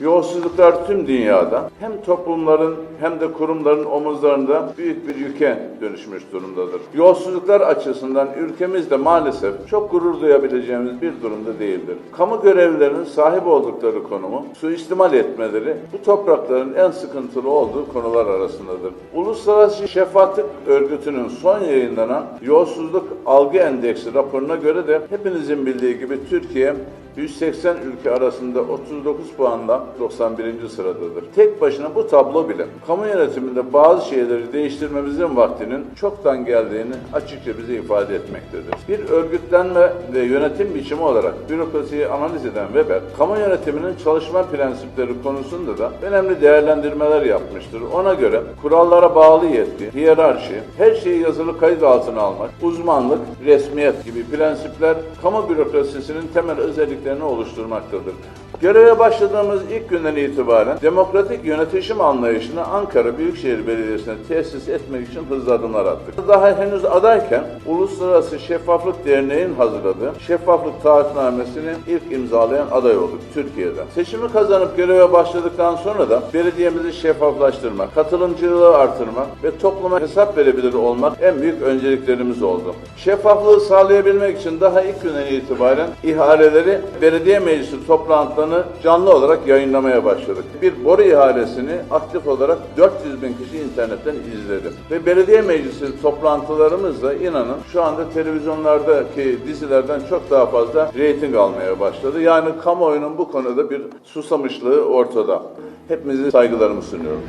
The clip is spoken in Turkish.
Yolsuzluklar tüm dünyada hem toplumların hem de kurumların omuzlarında büyük bir yüke dönüşmüş durumdadır. Yolsuzluklar açısından ülkemizde maalesef çok gurur duyabileceğimiz bir durumda değildir. Kamu görevlilerinin sahip oldukları konumu suistimal etmeleri bu toprakların en sıkıntılı olduğu konular arasındadır. Uluslararası Şeffaflık Örgütü'nün son yayınlanan Yolsuzluk Algı Endeksi raporuna göre de hepinizin bildiği gibi Türkiye 180 ülke arasında 39 puanla 91. sıradadır. Tek başına bu tablo bile kamu yönetiminde bazı şeyleri değiştirmemizin vaktinin çoktan geldiğini açıkça bize ifade etmektedir. Bir örgütlenme ve yönetim biçimi olarak bürokrasiyi analiz eden Weber, kamu yönetiminin çalışma prensipleri konusunda da önemli değerlendirmeler yapmıştır. Ona göre kurallara bağlı yetki, hiyerarşi, her şeyi yazılı kayıt altına almak, uzmanlık, resmiyet gibi prensipler kamu bürokrasisinin temel özelliklerini oluşturmaktadır. Göreve başladığımız ilk günden itibaren demokratik yönetişim anlayışını Ankara Büyükşehir Belediyesi'ne tesis etmek için hızlı adımlar attık. Daha henüz adayken Uluslararası Şeffaflık Derneği'nin hazırladığı şeffaflık taahhütnamesini ilk imzalayan aday olduk Türkiye'den. Seçimi kazanıp göreve başladıktan sonra da belediyemizi şeffaflaştırmak, katılımcılığı artırmak ve topluma hesap verebilir olmak en büyük önceliklerimiz oldu. Şeffaflığı sağlayabilmek için daha ilk günden itibaren ihaleleri belediye meclisi toplantılarını canlı olarak yayınlamaya başladık. Bir boru ihalesini aktif olarak 400 bin kişi internetten izledi. Ve belediye meclisi toplantılarımız da inanın şu anda televizyonlardaki dizilerden çok daha fazla reyting almaya başladı. Yani kamuoyunun bu konuda bir susamışlığı ortada. Hepinize saygılarımı sunuyorum.